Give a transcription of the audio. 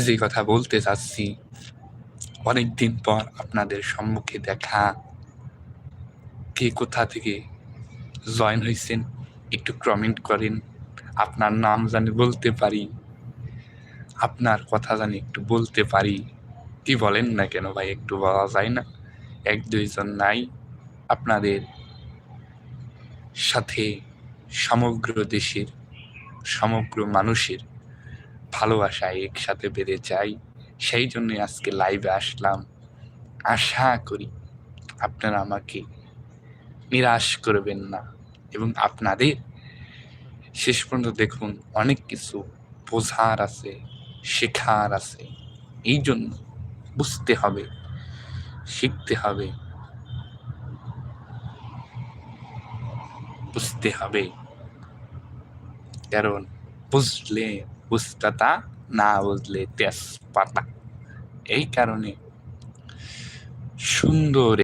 যে কথা বলতে চাচ্ছি অনেক দিন পর আপনাদের সম্মুখে দেখা। কে কোথা থেকে জয়েন হয়েছেন একটু কমেন্ট করেন। আপনার নাম জানি বলতে পারি, আপনার কথা জানি একটু বলতে পারি। কি বলেন না কেন ভাই, একটু বলা যায় না? এক, দুইজন নাই। আপনাদের সাথে সমগ্র দেশের, সমগ্র মানুষের ভালোবাসা একসাথে বেড়ে যায়। সেই জন্যই আজকে লাইভে আসলাম। আশা করি আপনারা আমাকে নিরাশ করবেন না এবং আপনাদের শেষ পর্যন্ত দেখুন অনেক কিছু বোঝার আছে, শেখার আছে। এই জন্য বুঝতে হবে, শিখতে হবে, বুঝতে হবে। কারণ বুঝলে বুঝতাতা না বুঝলে তেজপাতা। এই কারণে সুন্দর